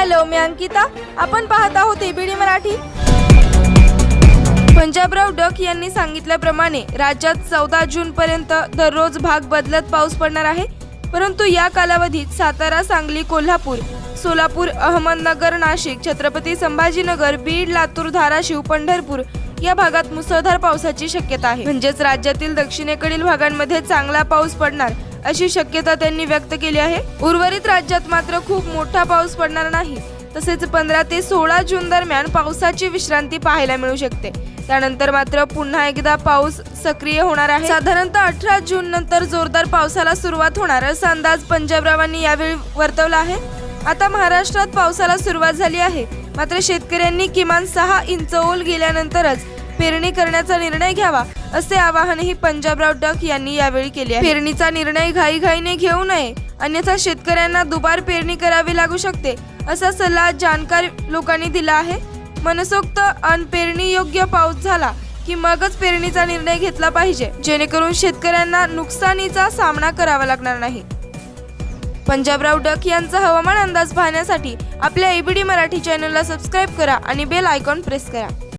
Hello मी अंकिता. आपण पाहत आहोत एबीडी मराठी. पंजाबराव डक यांनी सांगितल्याप्रमाणे राज्यात चौदा जून पर्यंत दररोज भाग बदलत पाऊस पडणार आहे. परंतु या कालावधीत सातारा सांगली कोल्हापूर सोलापूर अहमदनगर नाशिक छत्रपती संभाजीनगर बीड लातूर धाराशिव पंढरपूर या भागात मुसळधार पावसाची शक्यता आहे. म्हणजेच राज्यातील दक्षिणेकडील भागांमध्ये चांगला पाऊस पडणार अशी शक्यता त्यांनी व्यक्त केली आहे. उर्वरित राज्यात मात्र खूप मोठा पाऊस पडणार नाही. तसेच पंधरा ते सोळा जून दरम्यान पावसाची विश्रांती पाहायला मिळू शकते. त्यानंतर मात्र पुन्हा एकदा पाऊस सक्रिय होणार आहे. साधारणतः अठरा जून नंतर जोरदार पावसाला सुरुवात होणार असा अंदाज पंजाबरावांनी यावेळी वर्तवला आहे. आता महाराष्ट्रात पावसाला सुरुवात झाली आहे. मात्र शेतकऱ्यांनी किमान सहा इंच ओल गेल्यानंतरच पेरणी करण्याचा निर्णय घ्यावा असे आवाहनही पंजाबराव डक यांनी यावेळी केले आहे. पेरणीचा निर्णय घाईघाईने घेऊ नये अन्यथा शेतकऱ्यांना दुबार पेरणी करावी लागू शकते असा सल्ला जाणकार लोकांनी दिला आहे. मनसोक्त अन पेरणी योग्य पाऊस झाला की मगच पेरणीचा निर्णय घेतला पाहिजे. जेणेकरून शेतकऱ्यांना नुकसानीचा सामना करावा लागणार नाही. पंजाबराव डक यांचा हवामान अंदाज पाहण्यासाठी आपल्या एबीडी मराठी चॅनलला सबस्क्राईब करा आणि बेल आयकॉन प्रेस करा.